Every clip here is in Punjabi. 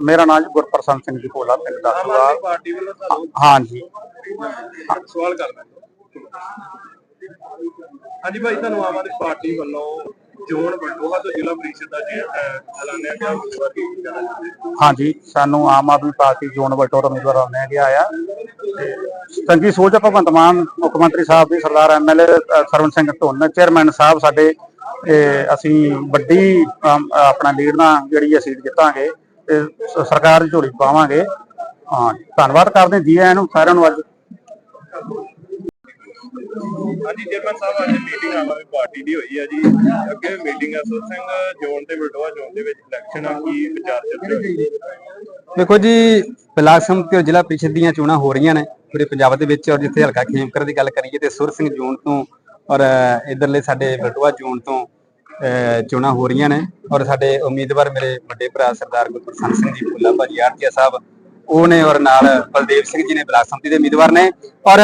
ਮੇਰਾ ਨਾਮ ਜੀ ਗੁਰਪ੍ਰਸੰਨ ਸਿੰਘ ਜੀ ਭੋਲਾ ਪਿੰਡ ਦਾਸੂਵਾਲ ਪਾਰਟੀ ਵੱਲੋਂ ਤੁਹਾਨੂੰ ਹਾਂਜੀ ਸਵਾਲ ਕਰਨਾ ਹਾਂਜੀ ਭਾਈ ਤੁਹਾਨੂੰ ਆਮ ਆਦਮੀ ਪਾਰਟੀ ਵੱਲੋਂ ਜੋਨ ਬੰਡੋਹਾ ਤੋਂ ਜ਼ਿਲ੍ਹਾ ਪ੍ਰੀਸ਼ਦ ਦਾ ਜੀ ਐਲਾਨਿਆ ਗਿਆ ਉਮੀਦਵਾਰ ਕੀ? ਹਾਂਜੀ ਸਾਨੂੰ ਆਮ ਆਦਮੀ ਪਾਰਟੀ ਜੋਨ ਵਟੋਰ ਉਮੀਦਵਾਰ ਆਉਣਿਆ ਗਿਆ ਆ ਤੇ ਚੰਗੀ ਸੋਚ ਆ ਭਗਵੰਤ ਮਾਨ ਮੁੱਖ ਮੰਤਰੀ ਸਾਹਿਬ ਦੀ ਸਰਦਾਰ ਐਮਐਲਏ ਸਰਵਨ ਸਿੰਘ ਧੁੰਨ ਚੇਅਰਮੈਨ ਸਾਹਿਬ ਸਾਡੇ ਅਸੀਂ ਵੱਡੀ ਆਪਣਾ ਲੀਡ ਨਾਲ ਜਿਹੜੀ ਇਹ ਸੀਟ ਜਿੱਤਾਂਗੇ। ਤੇ ਸਰਕਾਰ ਦੀ ਝੋਲੀ ਪਾਵਾਂਗੇ। ਹਾਂ ਧੰਨਵਾਦ ਕਰਦੇ ਜੀ ਆਇਆਂ ਨੂੰ ਸਾਰਿਆਂ ਨੂੰ ਅੱਜ। ਹਾਂਜੀ ਚੇਅਰਮੈਨ ਸਾਹਿਬ ਅੱਜ ਮੀਟਿੰਗ ਆਮ ਆਦਮੀ ਪਾਰਟੀ ਦੀ ਹੋਈ ਹੈ ਜੀ ਅੱਗੇ ਮੀਟਿੰਗ ਆ ਸੁਰ ਸਿੰਘ ਜੋਨ ਤੇ ਬਲਟੋਆ ਜੋਨ ਦੇ ਵਿੱਚ ਇਲੈਕਸ਼ਨ ਆ ਕੀ ਵਿਚਾਰ ਚੱਲ ਰਿਹਾ? ਦੇਖੋ ਜੀ ਬਲਾਕ ਸੰਮਤੀ ਔਰ ਜ਼ਿਲ੍ਹਾ ਪ੍ਰੀਸ਼ਦ ਦੀਆਂ ਚੋਣਾਂ ਹੋ ਰਹੀਆਂ ਨੇ ਪੂਰੇ ਪੰਜਾਬ ਦੇ ਵਿੱਚ ਔਰ ਜਿੱਥੇ ਹਲਕਾ ਖੇਮਕਰ ਦੀ ਗੱਲ ਕਰੀਏ ਤੇ ਸੁਰ ਸਿੰਘ ਜੋਨ ਤੋਂ ਔਰ ਇਧਰਲੇ ਸਾਡੇ ਬਲਟੋਆ ਜੋਨ ਤੋਂ ਚੋਣਾਂ ਹੋ ਰਹੀਆਂ ਨੇ ਔਰ ਸਾਡੇ ਉਮੀਦਵਾਰ ਮੇਰੇ ਵੱਡੇ ਭਰਾ ਸਰਦਾਰ ਗੁਰਪ੍ਰਸੰਨ ਸਿੰਘ ਜੀ, ਭੁੱਲਾ ਭਾਜੀ ਆਰਤੀਆ ਸਾਹਿਬ, ਉਹ ਨੇ ਔਰ ਨਾਲ ਬਲਦੇਵ ਸਿੰਘ ਜੀ ਨੇ ਬਲਾਕ ਸੰਮਤੀ ਦੇ ਉਮੀਦਵਾਰ ਨੇ ਔਰ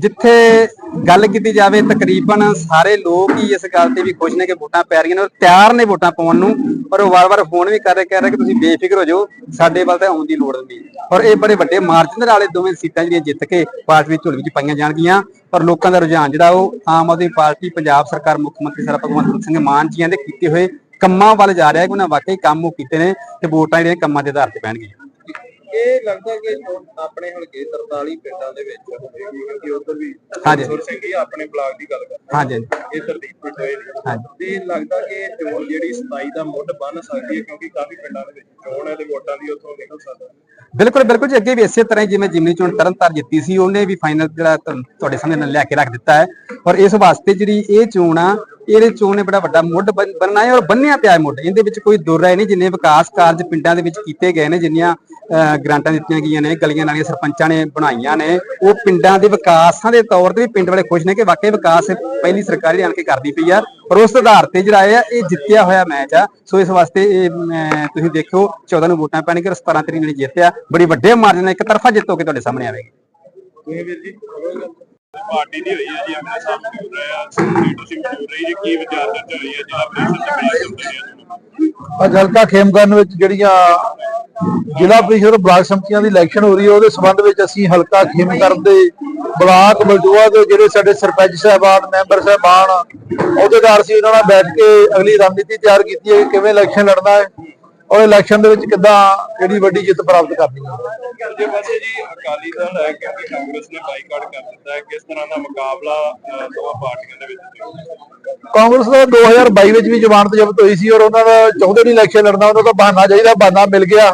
ਜਿੱਥੇ ਗੱਲ ਕੀਤੀ ਜਾਵੇ, ਤਕਰੀਬਨ ਸਾਰੇ ਲੋਕ ਹੀ ਇਸ ਗੱਲ ਤੇ ਵੀ ਖੁਸ਼ ਨੇ ਕਿ ਵੋਟਾਂ ਪੈ ਰਹੀਆਂ ਨੇ ਔਰ ਤਿਆਰ ਨੇ ਵੋਟਾਂ ਪਾਉਣ ਨੂੰ। ਔਰ ਉਹ ਵਾਰ-ਵਾਰ ਫੋਨ ਵੀ ਕਰ ਰਹੇ ਕਹਿ ਰਹੇ ਕਿ ਤੁਸੀਂ ਬੇਫਿਕਰ ਹੋ ਜਾਓ, ਸਾਡੇ ਵੱਲ ਤਾਂ ਆਉਣ ਦੀ ਲੋੜ ਨਹੀਂ। ਔਰ ਇਹ ਬੜੇ ਵੱਡੇ ਮਾਰਜਨ ਦੇ ਨਾਲ ਇਹ ਦੋਵੇਂ ਸੀਟਾਂ ਜਿਹੜੀਆਂ ਜਿੱਤ ਕੇ ਪਾਰਟੀ ਦੀ ਝੋਲੀ ਵਿੱਚ ਪਾਈਆਂ ਜਾਣਗੀਆਂ। ਪਰ ਲੋਕਾਂ ਦਾ ਰੁਝਾਨ ਜਿਹੜਾ ਉਹ ਆਮ ਆਦਮੀ ਪਾਰਟੀ, ਪੰਜਾਬ ਸਰਕਾਰ, ਮੁੱਖ ਮੰਤਰੀ ਸਰ ਭਗਵੰਤ ਸਿੰਘ ਮਾਨ ਜੀਆਂ ਦੇ ਕੀਤੇ ਹੋਏ ਕੰਮਾਂ ਵੱਲ ਜਾ ਰਿਹਾ ਹੈ ਕਿ ਉਹਨਾਂ ਵਾਕਈ ਕੰਮ ਉਹ ਕੀਤੇ ਨੇ ਤੇ ਵੋਟਾਂ ਜਿਹੜੀਆਂ ਕੰਮਾਂ ਦੇ ਆਧਾਰ ਤੇ ਪੈਣਗੀਆਂ। ਇਹ ਲੱਗਦਾ ਕਿ ਚੋਣ ਆਪਣੇ ਹਲਕੇ 43 ਪਿੰਡਾਂ ਦੇ ਵਿੱਚ ਹੋਵੇਗੀ ਕਿਉਂਕਿ ਉਧਰ ਵੀ ਹਾਂਜੀ। ਸੁਰ ਸਿੰਘ ਹੀ ਆਪਣੇ ਬਲਾਕ ਦੀ ਗੱਲ ਕਰਦੇ ਹਾਂਜੀ ਇਹ ਤਰਦੀਪ ਪਿੰਡ ਹੋਏ। ਤੇ ਲੱਗਦਾ ਕਿ ਚੋਣ ਜਿਹੜੀ 27 ਦਾ ਮੁੱਢ ਬਣ ਸਕਦੀ ਹੈ ਕਿਉਂਕਿ ਕਾਫੀ ਪਿੰਡਾਂ ਦੇ ਵਿੱਚ ਚੋਣ ਹੈ ਤੇ ਵੋਟਾਂ ਦੀ ਉੱਥੋਂ ਨਿਕਲ ਸਕਦਾ ਬਿਲਕੁਲ ਬਿਲਕੁਲ ਜੀ। ਅੱਗੇ ਵੀ ਇਸੇ ਤਰ੍ਹਾਂ ਹੀ ਜਿਵੇਂ ਜਿਮਨੀ ਚੋਣ ਤਰਨਤਾਰ ਜਿੱਤੀ ਸੀ ਉਹਨੇ ਵੀ ਫਾਈਨਲ ਜਿਹੜਾ ਤੁਹਾ- ਤੁਹਾਡੇ ਸਾਹਮਣੇ ਲਿਆ ਕੇ ਰੱਖ ਦਿੱਤਾ ਹੈ। ਔਰ ਇਸ ਵਾਸਤੇ ਜਿਹੜੀ ਇਹ ਚੋਣ ਆ ਇਹਦੇ ਚੋਣ ਨੇ ਬੜਾ ਵੱਡਾ ਮੁੱਢ ਬਣਨਾ ਹੈ ਔਰ ਬੰਨਿਆ ਪਿਆ ਹੈ ਮੁੱਢ। ਇਹਦੇ ਵਿੱਚ ਕੋਈ ਦੁਰ ਰਾਏ ਨਹੀਂ, ਜਿੰਨੇ ਵਿਕਾਸ ਕਾਰਜ ਪਿੰਡਾਂ ਦੇ ਵਿੱਚ ਕੀਤੇ ਗਏ ਨੇ, ਜਿੰਨੀਆਂ ਗ੍ਰਾਂਟਾਂ ਦਿੱਤੀਆਂ ਗਈਆਂ ਨੇ, ਗਲੀਆਂ ਨਾਲੀਆਂ ਸਰਪੰਚਾਂ ਨੇ ਬਣਾਈਆਂ ਨੇ, ਉਹ ਪਿੰਡਾਂ ਦੇ ਵਿਕਾਸਾਂ ਦੇ ਤੌਰ ਤੇ ਵੀ ਪਿੰਡ ਵਾਲੇ ਖੁਸ਼ ਨੇ ਕਿ ਵਾਕਈ ਵਿਕਾਸ ਪਹਿਲੀ ਸਰਕਾਰ ਜਿਹੜੀ ਆਣ ਕੇ ਕਰਦੀ ਪਈ ਆ। ਔਰ ਉਸ ਆਧਾਰ ਤੇ ਜਿਹੜਾ ਇਹ ਆ, ਇਹ ਜਿੱਤਿਆ ਹੋਇਆ ਮੈਚ ਆ। ਸੋ ਇਸ ਵਾਸਤੇ ਇਹ ਤੁਸੀਂ ਦੇਖੋ 14 ਨੂੰ ਵੋਟਾਂ ਪੈਣਗੀਆਂ 17 ਤਰੀਕ ਨੂੰ ਜਿੱਤਿਆ। ਬੜੀ ਵੱਡੇ ਮਾਰਜਨ ਨਾਲ ਇੱਕ ਤਰਫਾ ਜਿੱਤ ਹੋ ਕੇ ਤੁਹਾਡੇ ਸਾਹਮਣੇ ਆਵੇਗੀ। ਪਾਰਟੀ ਦੀ ਹੋਈ ਹੈ ਜੀ ਆਪਣੇ ਸਾਹਮਣੇ ਹੋ ਰਿਹਾ ਹੈ, ਤੁਸੀਂ ਮੌਜੂਦ ਰਹੀ ਜੀ, ਕੀ ਵਿਚਾਰ ਚਰਚਾ ਹੋਈ ਹੈ ਜਿਹੜਾ ਪ੍ਰੀਸ਼ਦ ਤੇ ਬਲਾਕ ਸੰਮਤੀ ਦੀ ਖੇਮਗਨ ਵਿੱਚ ਜਿਹੜੀਆਂ ਜ਼ਿਲ੍ਹਾ ਪ੍ਰੀਸ਼ਦ ਬਲਾਕ ਸੰਮਤੀਆਂ ਦੀ ਇਲੈਕਸ਼ਨ ਹੋ ਰਹੀ ਹੈ, ਉਹਦੇ ਸੰਬੰਧ ਵਿੱਚ ਅਸੀਂ ਹਲਕਾ ਖੇਮਗਨ ਦੇ ਬਲਾਕ ਬਲਟੋਆ ਦੇ ਜਿਹੜੇ ਸਾਡੇ ਸਰਪੰਚ ਸਾਹਿਬਾਨ, ਮੈਂਬਰ ਸਾਹਿਬਾਨ, ਅਹੁਦੇਦਾਰ ਸੀ, ਉਹਨਾਂ ਨਾਲ ਬੈਠ ਕੇ ਅਗਲੀ ਰਣਨੀਤੀ ਤਿਆਰ ਕੀਤੀ ਹੈ ਕਿ ਕਿਵੇਂ ਇਲੈਕਸ਼ਨ ਲੜਨਾ ਹੈ। ਔਰ ਇਲੈਕਸ਼ਨ ਦੇ ਵਿੱਚ ਕਿੱਦਾਂ ਜਿਹੜੀ ਵੱਡੀ ਜਿੱਤ ਪ੍ਰਾਪਤ ਕਰਨੀ ਹੈ ਦੂਜੇ ਪਾਸੇ ਜੀ ਅਕਾਲੀ ਦਲ ਹੈ ਕਿਉਂਕਿ ਕਾਂਗਰਸ ਨੇ ਬਾਈਕਾਟ ਕਰ ਦਿੱਤਾ ਹੈ। ਕਿਸ ਤਰ੍ਹਾਂ ਦਾ ਮੁਕਾਬਲਾ ਅਹ, ਦੋਵਾਂ ਪਾਰਟੀਆਂ ਦੇ ਵਿੱਚ ਹੋਵੇਗਾ? ਕਾਂਗਰਸ ਦਾ 2022 ਵਿੱਚ ਵੀ ਜ਼ਮਾਨਤ ਜ਼ਬਤ ਹੋਈ ਸੀ ਔਰ ਉਹਨਾਂ ਦਾ ਚਾਹੁੰਦੇ ਨਹੀਂ ਇਲੈਕਸ਼ਨ ਲੜਨਾ ਉਹਨਾਂ ਦਾ ਬਹਾਨਾ ਚਾਹੀਦਾ ਬਹਾਨਾ ਮਿਲ ਗਿਆ।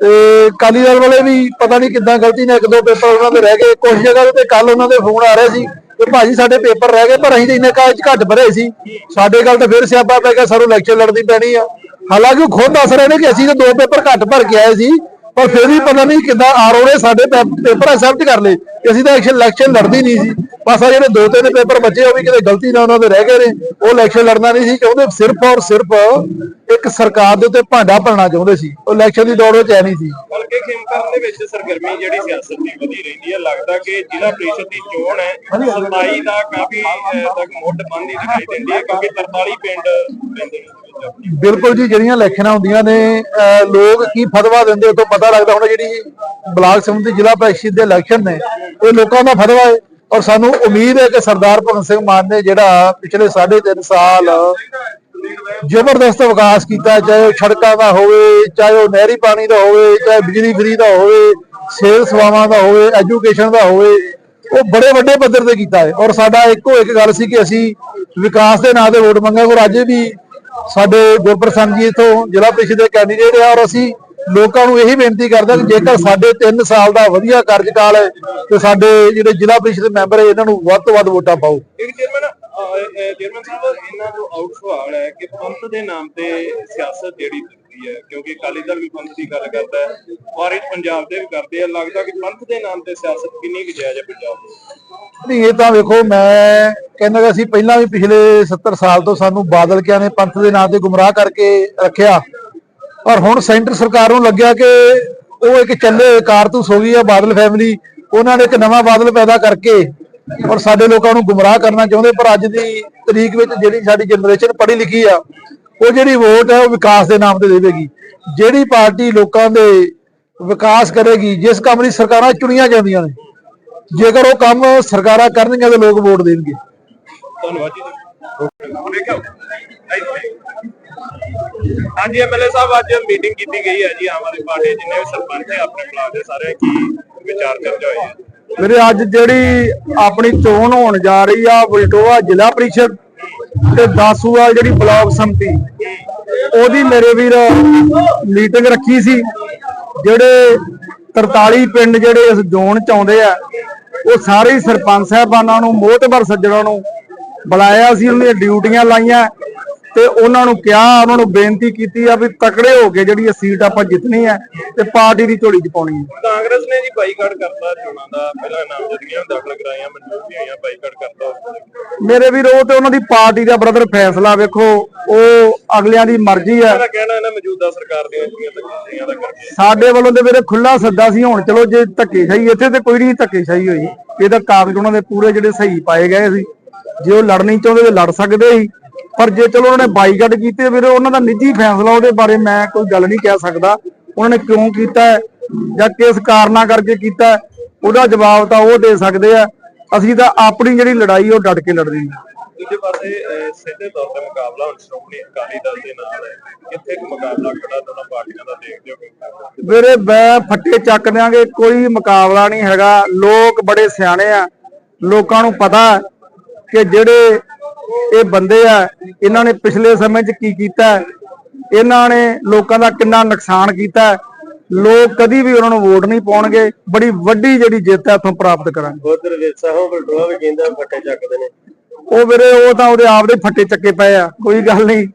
ਤੇ ਕਾਲੀ ਦਲ ਵਾਲੇ ਵੀ ਪਤਾ ਨਹੀਂ ਕਿੱਦਾਂ ਗਲਤੀ ਨਾਲ ਇੱਕ ਦੋ ਪੇਪਰ ਉਹਨਾਂ ਦੇ ਰਹਿ ਗਏ। ਕੁਝ ਜਗ੍ਹਾ ਤੇ ਕੱਲ ਉਹਨਾਂ ਦੇ ਫੋਨ ਆ ਰਹੇ ਸੀ ਕਿ ਭਾਜੀ ਸਾਡੇ ਪੇਪਰ ਰਹਿ ਗਏ ਪਰ ਅਸੀਂ ਤਾਂ ਇੰਨੇ ਕਾਜ ਘੱਟ ਭਰੇ ਸੀ। ਸਾਡੇ ਗੱਲ ਤਾਂ ਫਿਰ ਸਿਆਪਾ ਪੈ ਗਿਆ ਸਾਨੂੰ ਇਲੈਕਸ਼ਨ ਲੜਨੀ ਪੈਣੀ ਆ। ਹਾਲਾਂਕਿ ਉਹ ਖੁਦ ਦੱਸ ਰਹੇ ਨੇ ਕਿ ਅਸੀਂ ਤਾਂ ਦੋ ਪੇਪਰ ਘੱਟ ਭਰ ਕੇ ਆਏ ਸੀ ਪਰ ਫਿਰ ਵੀ ਪਤਾ ਨਹੀਂ ਕਿੱਦਾਂ ਆਰਓ ਨੇ ਸਾਡੇ ਪੇਪਰ ਐਕਸੈਪਟ ਕਰ ਲਏ ਕਿ ਅਸੀਂ ਤਾਂ ਇਲੈਕਸ਼ਨ ਲੜਦੀ ਨਹੀਂ ਸੀ। ਬਸ ਆ ਜਿਹੜੇ ਦੋ ਤਿੰਨ ਪੇਪਰ ਬਚੇ ਉਹ ਵੀ ਕਿਤੇ ਗਲਤੀ ਨਾਲ ਉਹਨਾਂ ਦੇ ਰਹਿ ਗਏ ਨੇ। ਉਹ ਇਲੈਕਸ਼ਨ ਲੜਨਾ ਨਹੀਂ ਸੀ ਚਾਹੁੰਦੇ ਸਿਰਫ ਔਰ ਸਿਰਫ ਇੱਕ ਸਰਕਾਰ ਦੇ ਉੱਤੇ ਭਾਂਡਾ ਭਰਨਾ ਚਾਹੁੰਦੇ ਸੀ। ਉਹ ਇਲੈਕਸ਼ਨ ਦੀ ਦੌੜ ਵਿੱਚ ਐ ਨਹੀਂ ਸੀ। ਹਲਕੇ ਖੇਮਕਰਨ ਦੇ ਵਿੱਚ ਸਰਗਰਮੀ ਜਿਹੜੀ ਸਿਆਸਤ ਦੀ ਵਧੀ ਰਹਿੰਦੀ ਹੈ ਲੱਗਦਾ ਕਿ ਜ਼ਿਲ੍ਹਾ ਪ੍ਰੀਸ਼ਦ ਦੀ ਚੋਣ ਹੈ 27 ਦਾ ਕਾਫੀ ਤੱਕ ਮੁੱਢ ਬੰਦੀ ਦਿਖਾਈ ਦਿੰਦੀ ਹੈ ਕਿਉਂਕਿ 43 ਪਿੰਡ ਪੈਂਦੇ ਨੇ। ਉਹਦੇ ਵਿੱਚ ਬਿਲਕੁਲ ਜੀ, ਜਿਹੜੀਆਂ ਇਲੈਕਸ਼ਨਾਂ ਹੁੰਦੀਆਂ ਨੇ, ਅਹ, ਲੋਕ ਕੀ ਫਤਵਾ ਦਿੰਦੇ, ਉਹ ਤੋਂ ਪਤਾ ਲੱਗਦਾ ਹੁਣ ਜਿਹੜੀ ਬਲਾਕ ਸਮਿਤੀ ਜ਼ਿਲ੍ਹਾ ਪ੍ਰੀਸ਼ਦ ਦੇ ਇਲੈਕਸ਼ਨ ਨੇ, ਇਹ ਲੋਕਾਂ ਦਾ ਫਤਵਾ ਹੈ। ਔਰ ਸਾਨੂੰ ਉਮੀਦ ਹੈ ਕਿ ਸਰਦਾਰ ਭਗਤ ਸਿੰਘ ਮਾਨ ਨੇ ਜਿਹੜਾ ਪਿਛਲੇ 3.5 ਸਾਲ ਜ਼ਬਰਦਸਤ ਵਿਕਾਸ ਕੀਤਾ, ਚਾਹੇ ਉਹ ਸੜਕਾਂ ਦਾ ਹੋਵੇ, ਚਾਹੇ ਉਹ ਨਹਿਰੀ ਪਾਣੀ ਦਾ ਹੋਵੇ, ਚਾਹੇ ਬਿਜਲੀ ਫਰੀ ਦਾ ਹੋਵੇ ਸਿਹਤ ਸੇਵਾਵਾਂ ਦਾ ਹੋਵੇ, ਐਜੂਕੇਸ਼ਨ ਦਾ ਹੋਵੇ, ਉਹ ਬੜੇ ਵੱਡੇ ਪੱਧਰ ਤੇ ਕੀਤਾ ਹੈ। ਔਰ ਸਾਡਾ ਇੱਕੋ ਇੱਕ ਗੱਲ ਸੀ ਕਿ ਅਸੀਂ ਵਿਕਾਸ ਦੇ ਨਾਂ ਤੇ ਵੋਟ ਮੰਗਾਂਗੇ, ਔਰ ਅੱਜ ਵੀ ਸਾਡੇ ਗੁਰਪ੍ਰਸੰਨ ਜੀ ਇਥੋਂ ਜ਼ਿਲ੍ਹਾ ਪ੍ਰੀਸ਼ਦ ਦੇ ਕੈਂਡੀਡੇਟ ਆ ਔਰ ਅਸੀਂ ਲੋਕਾਂ ਨੂੰ ਇਹੀ ਬੇਨਤੀ ਕਰਦੇ ਹਾਂ ਕਿ ਜੇਕਰ ਸਾਡੇ 3 ਸਾਲ ਦਾ ਵਧੀਆ ਕਾਰਜਕਾਲ ਹੈ, ਤੇ ਸਾਡੇ ਜਿਹੜੇ ਜ਼ਿਲ੍ਹਾ ਪ੍ਰੀਸ਼ਦ ਮੈਂਬਰ ਹੈ, ਇਹਨਾਂ ਨੂੰ ਵੱਧ ਤੋਂ ਵੱਧ ਵੋਟਾਂ ਪਾਓ। ਚੇਅਰਮੈਨ ਸਾਹਿਬ, ਇਹਨਾਂ ਤੋਂ ਆਊਟ ਸਵਾਲ ਹੈ ਕਿ ਪੰਥ ਦੇ ਨਾਮ ਤੇ ਸਿਆਸਤ ਜਿਹੜੀ ਚੱਲਦੀ ਹੈ, ਕਿਉਂਕਿ ਅਕਾਲੀ ਦਲ ਵੀ ਪੰਥ ਦੀ ਗੱਲ ਕਰਦਾ ਹੈ। ਵਾਰਿਸ ਪੰਜਾਬ ਦੇ ਵੀ ਕਰਦੇ ਆ, ਲੱਗਦਾ ਕਿ ਪੰਥ ਦੇ ਨਾਮ ਤੇ ਸਿਆਸਤ ਕਿੰਨੀ ਕੁ ਜਾਇਜ਼ ਹੈ ਪੰਜਾਬ ਦੀ? ਨਹੀਂ, ਇਹ ਤਾਂ ਵੇਖੋ, ਮੈਂ ਕਹਿੰਦਾ ਕਿ ਅਸੀਂ ਪਹਿਲਾਂ ਵੀ ਪਿਛਲੇ 70 ਸਾਲ ਤੋਂ ਸਾਨੂੰ ਬਾਦਲ ਕਿਆਂ ਨੇ ਪੰਥ ਦੇ ਨਾਂ ਤੇ ਗੁੰਮਰਾਹ ਕਰਕੇ ਰੱਖਿਆ। ਔਰ ਹੁਣ ਸੈਂਟਰ ਸਰਕਾਰ ਨੂੰ ਲੱਗਿਆ ਕਿ ਉਹ ਇੱਕ ਚੱਲੇ ਕਾਰਤੂਸ ਹੋ ਗਈ ਹੈ ਬਾਦਲ ਫੈਮਿਲੀ ਉਹਨਾਂ ਨੇ ਇੱਕ ਨਵਾਂ ਬਾਦਲ ਪੈਦਾ ਕਰਕੇ ਔਰ ਸਾਡੇ ਲੋਕਾਂ ਨੂੰ ਗੁੰਮਰਾਹ ਕਰਨਾ ਚਾਹੁੰਦੇ। ਪਰ ਅੱਜ ਦੀ ਤਰੀਕ ਵਿੱਚ ਜਿਹੜੀ ਸਾਡੀ ਜਨਰੇਸ਼ਨ ਪੜ੍ਹੀ ਲਿਖੀ ਆ ਉਹ ਜਿਹੜੀ ਵੋਟ ਹੈ ਉਹ ਵਿਕਾਸ ਦੇ ਨਾਮ ਤੇ ਦੇਵੇਗੀ। ਜਿਹੜੀ ਪਾਰਟੀ ਲੋਕਾਂ ਦੇ ਵਿਕਾਸ ਕਰੇਗੀ ਜਿਸ ਕੰਮ ਲਈ ਸਰਕਾਰਾਂ ਚੁਣੀਆਂ ਜਾਂਦੀਆਂ ਨੇ ਜੇਕਰ ਉਹ ਕੰਮ ਸਰਕਾਰਾਂ ਕਰਨਗੀਆਂ ਤਾਂ ਲੋਕ ਵੋਟ ਦੇਣਗੇ। ਧੰਨਵਾਦ ਜੀ। ਦੇਖੋ ਹਾਂਜੀ ਐਮਐਲਏ ਸਾਹਿਬ ਅੱਜ ਮੀਟਿੰਗ ਕੀਤੀ ਗਈ ਹੈ ਜੀ ਆਮ ਆਦਮੀ ਪਾਰਟੀ ਜਿੰਨੇ ਵੀ ਸਰਪੰਚ ਹੈ ਆਪਣੇ ਬਲਾਕ ਦੇ ਸਾਰੇ ਕੀ ਵਿਚਾਰ ਚਰਚਾ ਹੋਈ ਹੈ। ਮੇਰੇ ਅੱਜ ਜਿਹੜੀ ਆਪਣੀ ਚੋਣ ਹੋਣ ਜਾ ਰਹੀ ਆ ਬਲਟੋਆ ਜ਼ਿਲ੍ਹਾ ਪ੍ਰੀਸ਼ਦ ਤੇ ਦਾਸੂਆ ਜਿਹੜੀ ਬਲਾਕ ਸੰਮਤੀ, ਉਹਦੀ ਮੇਰੇ ਵੀਰ ਮੀਟਿੰਗ ਰੱਖੀ ਸੀ, ਜਿਹੜੇ 43 ਪਿੰਡ ਜਿਹੜੇ ਇਸ ਜ਼ੋਨ ਚ ਆਉਂਦੇ ਆ, ਉਹ ਸਾਰੇ ਸਰਪੰਚ ਸਾਹਿਬਾਨਾਂ ਨੂੰ, ਮੋਹਤਬਰ ਸੱਜਣਾਂ ਨੂੰ ਬੁਲਾਇਆ ਸੀ, ਉਹਨਾਂ ਦੀਆਂ ਡਿਊਟੀਆਂ ਲਾਈਆਂ ਤੇ ਉਹਨਾਂ ਨੂੰ ਕਿਹਾ ਉਹਨਾਂ ਨੂੰ ਬੇਨਤੀ ਕੀਤੀ ਆ ਵੀ ਤਕੜੇ ਹੋ ਕੇ ਜਿਹੜੀ ਇਹ ਸੀਟ ਆਪਾਂ ਜਿੱਤਣੀ ਹੈ ਤੇ ਪਾਰਟੀ ਦੀ ਝੋਲੀ ਚ ਪਾਉਣੀ ਹੈ। ਕਾਂਗਰਸ ਨੇ ਜੀ ਬਾਈਕਾਟ ਕਰਤਾ ਚੋਣਾਂ ਦਾ ਪਹਿਲਾਂ ਨਾਮਜ਼ਦਗੀਆਂ ਦਾਖਲ ਕਰਾਈਆਂ ਮਨਜ਼ੂਰ ਵੀ ਹੋਈਆਂ ਬਾਈਕਾਟ ਕਰਤਾ ਮੇਰੇ ਵੀਰ ਉਹ ਤੇ ਉਹਨਾਂ ਦੀ ਪਾਰਟੀ ਦਾ ਬ੍ਰਦਰ ਫੈਸਲਾ ਵੇਖੋ ਉਹ ਅਗਲਿਆਂ ਦੀ ਮਰਜ਼ੀ ਹੈ। ਮੇਰਾ ਕਹਿਣਾ ਇਹਨਾਂ ਮੌਜੂਦਾ ਸਰਕਾਰ ਦੀਆਂ ਜਿਹੜੀਆਂ ਤਕਨੀਕਾਂ ਦਾ ਕਰਕੇ। ਸਾਡੇ ਵੱਲੋਂ ਤੇ ਵੀਰੇ ਖੁੱਲਾ ਸੱਦਾ ਸੀ ਹੁਣ ਚਲੋ ਜੇ ਧੱਕੇ ਸਹੀ ਇੱਥੇ ਤੇ ਕੋਈ ਨਹੀਂ ਧੱਕੇ ਸਹੀ ਹੋਈ ਇਹਦਾ ਕਾਗਜ਼ ਉਹਨਾਂ ਦੇ ਪੂਰੇ ਜਿਹੜੇ ਸਹੀ ਪਾਏ ਗਏ ਸੀ। ਜੇ ਉਹ ਲੜਨੀ ਚਾਹੁੰਦੇ ਤੇ ਲੜ ਸਕਦੇ ਸੀ। ਪਰ ਜੇ ਚਲੋ ਉਹਨਾਂ ਨੇ ਬਾਈਕਾਟ ਕੀਤੇ ਵੀਰੇ ਉਹਨਾਂ ਦਾ ਨਿੱਜੀ ਫੈਸਲਾ ਉਹਦੇ ਬਾਰੇ ਮੈਂ ਕੋਈ ਗੱਲ ਨਹੀਂ ਕਹਿ ਸਕਦਾ। ਉਹਨਾਂ ਨੇ ਕਿਉਂ ਕੀਤਾ ਜਾਂ ਕਿਸ ਕਾਰਨਾਂ ਕਰਕੇ ਕੀਤਾ ਉਹਦਾ ਜਵਾਬ ਤਾਂ ਉਹ ਦੇ ਸਕਦੇ ਆ। ਅਸੀਂ ਤਾਂ ਆਪਣੀ ਜਿਹੜੀ ਲੜਾਈ ਉਹ ਡਟ ਕੇ ਲੜਦੇ ਹਾਂ ਦੂਜੇ ਪਾਸੇ ਸਿੱਧੇ ਤੌਰ ਤੇ ਮੁਕਾਬਲਾ ਹੁਣ ਸ਼੍ਰੋਮਣੀ ਅਕਾਲੀ ਦਲ ਦੇ ਨਾਲ ਹੈ। ਕਿੱਥੇ ਕੁ ਮੁਕਾਬਲਾ ਖੜਾ ਦੋਨਾਂ ਪਾਰਟੀਆਂ ਦਾ ਦੇਖਦੇ ਹੋ ਕਿ ਵੀਰੇ ਮੈਂ ਫੱਟੇ ਚੱਕ ਦਿਆਂਗੇ ਕੋਈ ਮੁਕਾਬਲਾ ਨਹੀਂ ਹੈਗਾ। ਲੋਕ ਬੜੇ ਸਿਆਣੇ ਆ। ਲੋਕਾਂ ਨੂੰ ਪਤਾ ਕਿ ਜਿਹੜੇ ਇਹ ਬੰਦੇ ਆ ਇਹਨਾਂ ਨੇ ਪਿਛਲੇ ਸਮੇਂ 'ਚ ਕੀ ਕੀਤਾ। ਇਹਨਾਂ ਨੇ ਲੋਕਾਂ ਦਾ ਕਿੰਨਾ ਨੁਕਸਾਨ ਕੀਤਾ। ਲੋਕ ਕਦੀ ਵੀ ਉਹਨਾਂ ਨੂੰ ਵੋਟ ਨਹੀਂ ਪਾਉਣਗੇ। ਬੜੀ ਵੱਡੀ ਜਿਹੜੀ ਜਿੱਤ ਹੈ ਇੱਥੋਂ ਪ੍ਰਾਪਤ ਕਰਾਂਗੇ। ਉਧਰ ਵਿਰਸਾ ਹੋ ਬਲਟੋਆ ਵੀ ਕਹਿੰਦਾ ਫੱਟੇ ਚੱਕਦੇ ਨੇ। ਉਹ ਵੀਰੇ ਉਹ ਤਾਂ ਉਹਦੇ ਆਪਦੇ ਫੱਟੇ ਚੱਕੇ ਪਏ ਆ ਕੋਈ ਗੱਲ ਨਹੀਂ।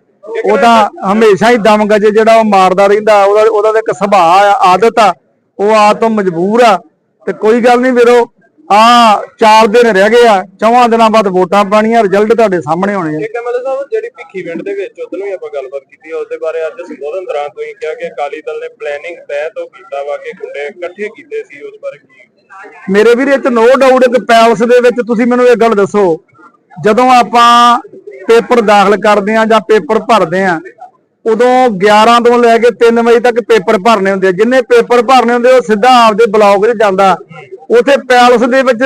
ਉਹ ਤਾਂ ਹਮੇਸ਼ਾ ਹੀ ਦਮ ਗਜੇ ਜਿਹੜਾ ਉਹ ਮਾਰਦਾ ਰਹਿੰਦਾ ਉਹਦਾ ਉਹਦਾ ਇੱਕ ਸੁਭਾਅ ਆ ਆਦਤ ਆ। ਉਹ ਆਦਤ ਤੋਂ ਮਜਬੂਰ ਆ। ਤੇ ਕੋਈ ਗੱਲ ਨਹੀਂ ਵੀਰੋ ਆ ਚਾਰ ਦਿਨ ਰਹਿ ਗਏ ਆ ਚੌਵਾਂ ਦਿਨਾਂ ਬਾਅਦ ਵੋਟਾਂ ਪਾਣੀਆਂ ਰਿਜ਼ਲਟ ਤੁਹਾਡੇ ਸਾਹਮਣੇ ਹੋਣੇ ਆ। ਇੱਕ ਐਮਐਲਏ ਸਾਹਿਬ ਜਿਹੜੀ ਭਿੱਖੀ ਪਿੰਡ ਦੇ ਵਿੱਚ ਉਦੋਂ ਵੀ ਆਪਾਂ ਗੱਲਬਾਤ ਕੀਤੀ ਉਸ ਦੇ ਬਾਰੇ ਅੱਜ ਸੰਬੋਧਨ ਦੌਰਾਨ ਤੁਸੀਂ ਕਿਹਾ ਕਿ ਅਕਾਲੀ ਦਲ ਨੇ ਪਲੈਨਿੰਗ ਤਹਿ ਤੋਂ ਕੀਤਾ ਵਾ ਕਿ ਗੁੰਡੇ ਇਕੱਠੇ ਕੀਤੇ ਸੀ ਉਸ ਬਾਰੇ ਕੀ? ਮੇਰੇ ਵੀਰੇ ਇਹ ਨੋ ਡਾਊਟ ਇੱਕ ਪੈਲਸ ਦੇ ਵਿੱਚ ਤੁਸੀਂ ਮੈਨੂੰ ਇਹ ਗੱਲ ਦੱਸੋ ਜਦੋਂ ਆਪਾਂ ਪੇਪਰ ਦਾਖਲ ਕਰਦੇ ਆ ਜਾਂ ਪੇਪਰ ਭਰਦੇ ਆ ਉਦੋਂ 11 ਤੋਂ ਲੈ ਕੇ 3 ਵਜੇ ਤੱਕ ਪੇਪਰ ਭਰਨੇ ਹੁੰਦੇ ਆ। ਜਿੰਨੇ ਪੇਪਰ ਭਰਨੇ ਹੁੰਦੇ ਉਹ ਸਿੱਧਾ ਆਪਦੇ ਬਲੌਕ 'ਚ ਜਾਂਦਾ। ਉਥੇ ਪੈਲਸ ਦੇ ਵਿੱਚ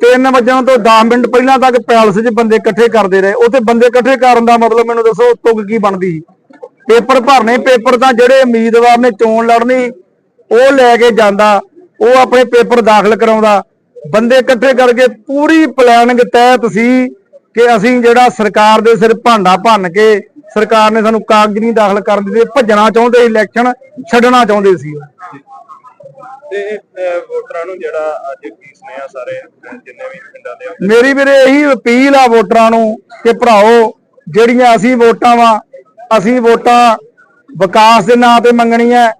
3 ਵਜੇ ਤੋਂ 10 ਮਿੰਟ ਪਹਿਲਾਂ ਤੱਕ ਪੈਲਸ 'ਚ ਬੰਦੇ ਇਕੱਠੇ ਕਰਦੇ ਰਹੇ। ਉਥੇ ਬੰਦੇ ਇਕੱਠੇ ਕਰਨ ਦਾ ਮਤਲਬ ਮੈਨੂੰ ਦੱਸੋ, ਤੁਗ ਕੀ ਬਣਦੀ ਸੀ? ਪੇਪਰ ਭਰਨੇ, ਪੇਪਰ ਤਾਂ ਜਿਹੜੇ ਉਮੀਦਵਾਰ ਨੇ ਚੋਣ ਲੜਨੀ, ਉਹ ਲੈ ਕੇ ਜਾਂਦਾ, ਉਹ ਆਪਣੇ ਪੇਪਰ ਦਾਖਲ ਕਰਾਉਂਦਾ। ਬੰਦੇ ਇਕੱਠੇ ਕਰਕੇ ਪੂਰੀ ਪਲੈਨਿੰਗ ਤਹਿਤ ਸੀ ਕਿ ਅਸੀਂ ਜਿਹੜਾ ਸਰਕਾਰ ਦੇ ਸਿਰ ਭਾਂਡਾ ਭੰਨ ਕੇ ਸਰਕਾਰ ਨੇ ਸਾਨੂੰ ਕਾਗਜ਼ ਨਹੀਂ ਦਾਖਲ ਕਰਨ ਦਿੱਤੇ, ਭੱਜਣਾ ਚਾਹੁੰਦੇ ਇਲੈਕਸ਼ਨ ਛੱਡਣਾ ਚਾਹੁੰਦੇ ਸੀ। ਤੇ ਵੋਟਰਾਂ ਨੂੰ ਜਿਹੜਾ ਅੱਜ ਕੀ ਸੁਨੇਹਾ ਸਾਰੇ ਜਿੰਨੇ ਵੀ ਪਿੰਡਾਂ ਦੇ ਮੇਰੀ ਵੀਰੇ ਇਹੀ ਅਪੀਲ ਆ ਵੋਟਰਾਂ ਨੂੰ ਕਿ ਭਰਾਓ ਜਿਹੜੀਆਂ ਅਸੀਂ ਵੋਟਾਂ ਵਾ, ਅਸੀਂ ਵੋਟਾਂ ਵਿਕਾਸ ਦੇ ਨਾਂ ਤੇ ਮੰਗਣੀਆਂ,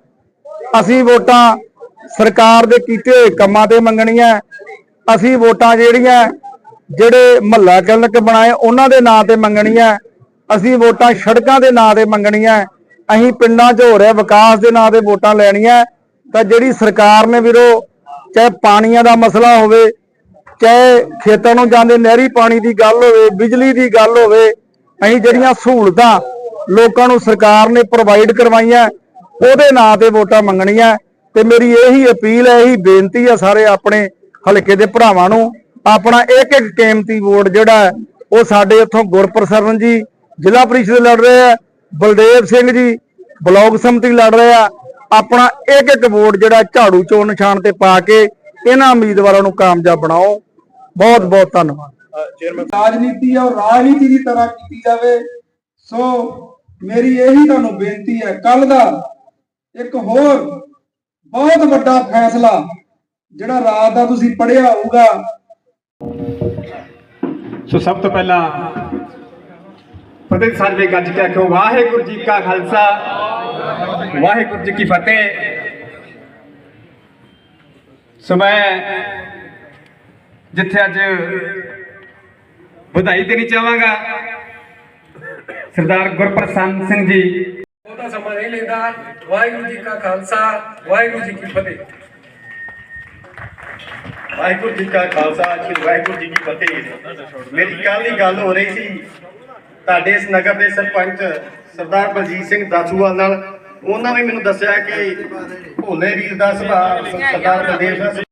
ਅਸੀਂ ਵੋਟਾਂ ਸਰਕਾਰ ਦੇ ਕੀਤੇ ਹੋਏ ਕੰਮਾਂ ਤੇ ਮੰਗਣੀਆਂ, ਅਸੀਂ ਵੋਟਾਂ ਜਿਹੜੀਆਂ, ਜਿਹੜੇ ਮਹੱਲਾ ਕਲਨਕ ਬਣਾਏ, ਉਹਨਾਂ ਦੇ ਨਾਂ ਤੇ ਮੰਗਣੀਆਂ, ਅਸੀਂ ਵੋਟਾਂ ਸੜਕਾਂ ਦੇ ਨਾਂ ਤੇ ਮੰਗਣੀਆਂ, ਅਸੀਂ ਪਿੰਡਾਂ 'ਚ ਹੋ ਰਿਹਾ ਵਿਕਾਸ ਦੇ ਨਾਂ ਤੇ ਵੋਟਾਂ ਲੈਣੀਆਂ ਤਾਂ ਜਿਹੜੀ ਸਰਕਾਰ ਨੇ ਵੀਰੋ ਚਾਹੇ ਪਾਣੀਆਂ ਦਾ ਮਸਲਾ ਹੋਵੇ ਚਾਹੇ ਖੇਤਾਂ ਨੂੰ ਜਾਂਦੇ ਨਹਿਰੀ ਪਾਣੀ ਦੀ ਗੱਲ ਹੋਵੇ ਬਿਜਲੀ ਦੀ ਗੱਲ ਹੋਵੇ ਅਸੀਂ ਜਿਹੜੀਆਂ ਸਹੂਲਤਾਂ ਲੋਕਾਂ ਨੂੰ ਸਰਕਾਰ ਨੇ ਪ੍ਰੋਵਾਈਡ ਕਰਵਾਈਆਂ ਉਹਦੇ ਨਾਂ ਤੇ ਵੋਟਾਂ ਮੰਗਣੀਆਂ ਤੇ ਮੇਰੀ ਇਹੀ ਅਪੀਲ ਹੈ ਇਹੀ ਬੇਨਤੀ ਹੈ ਸਾਰੇ ਆਪਣੇ ਹਲਕੇ ਦੇ ਭਰਾਵਾਂ ਨੂੰ ਆਪਣਾ ਇੱਕ ਇੱਕ ਕੀਮਤੀ ਵੋਟ ਜਿਹੜਾ ਹੈ, ਉਹ ਸਾਡੇ ਇੱਥੋਂ ਗੁਰਪ੍ਰਸਰਨ ਜੀ ਜ਼ਿਲ੍ਹਾ ਪ੍ਰੀਸ਼ਦ ਲੜ ਰਹੇ ਆ ਬਲਦੇਵ ਸਿੰਘ ਜੀ ਬਲਾਕ ਸੰਮਤੀ ਲੜ ਰਹੇ ਆ ਆਪਣਾ ਇੱਕ ਇੱਕ ਵੋਟ ਜਿਹੜਾ ਝਾੜੂ ਚੋਣ ਨਿਸ਼ਾਨ ਤੇ ਪਾ ਕੇ ਇਹਨਾਂ ਉਮੀਦਵਾਰਾਂ ਨੂੰ ਕਾਮਯਾਬ ਬਣਾਓ। ਬਹੁਤ ਬਹੁਤ ਧੰਨਵਾਦ ਚੇਅਰਮੈਨ ਰਾਜਨੀਤੀ ਔਰ ਰਾਜਨੀਤੀ ਦੀ ਤਰ੍ਹਾਂ ਕੀਤੀ ਜਾਵੇ ਸੋ ਮੇਰੀ ਇਹੀ ਤੁਹਾਨੂੰ ਬੇਨਤੀ ਹੈ ਕੱਲ ਦਾ ਇੱਕ ਹੋਰ ਬਹੁਤ ਵੱਡਾ ਫੈਸਲਾ ਜਿਹੜਾ ਰਾਤ ਦਾ ਤੁਸੀਂ ਪੜਿਆ ਹੋਊਗਾ। ਸੋ ਸਭ ਤੋਂ ਪਹਿਲਾਂ ਫਤਿਹ ਸਾਹਿਬ ਦੇ ਗੱਜ ਕੇ ਆਖੋ ਵਾਹਿਗੁਰੂ ਜੀ ਕਾ ਖਾਲਸਾ। ਵਾਹਿਗੁਰੂ ਜੀ ਕੀ ਫਤਿਹ। ਸੋ ਮੈਂ ਜਿੱਥੇ ਅੱਜ ਵਧਾਈ ਦੇਣੀ ਚਾਹਾਂਗਾ ਸਰਦਾਰ ਗੁਰਪ੍ਰਸੰਨ ਸਿੰਘ ਜੀ। ਬਹੁਤਾ ਸਮਾਂ ਨਹੀਂ ਲੈਂਦਾ। ਵਾਹਿਗੁਰੂ ਜੀ ਕਾ ਖਾਲਸਾ ਵਾਹਿਗੁਰੂ ਜੀ ਕੀ ਫਤਿਹ। ਵਾਹਿਗੁਰੂ ਜੀ ਕਾ ਖਾਲਸਾ ਸ੍ਰੀ ਵਾਹਿਗੁਰੂ ਜੀ ਕੀ ਫਤਿਹ। ਮੇਰੀ ਕੱਲ ਦੀ ਗੱਲ ਹੋ ਰਹੀ ਸੀ। ਤੁਹਾਡੇ ਇਸ ਨਗਰ ਦੇ ਸਰਪੰਚ ਸਰਦਾਰ ਬਲਜੀਤ ਸਿੰਘ ਦਾਸੂਵਾਲ ਨਾਲ ਉਹਨਾਂ ਨੇ ਮੈਨੂੰ ਦੱਸਿਆ ਕਿ ਭੋਲੇ ਵੀਰ ਦਾ ਸੁਭਾਅ ਸਰਦਾਰ ਬਲਦੇਵ ਸਿੰਘ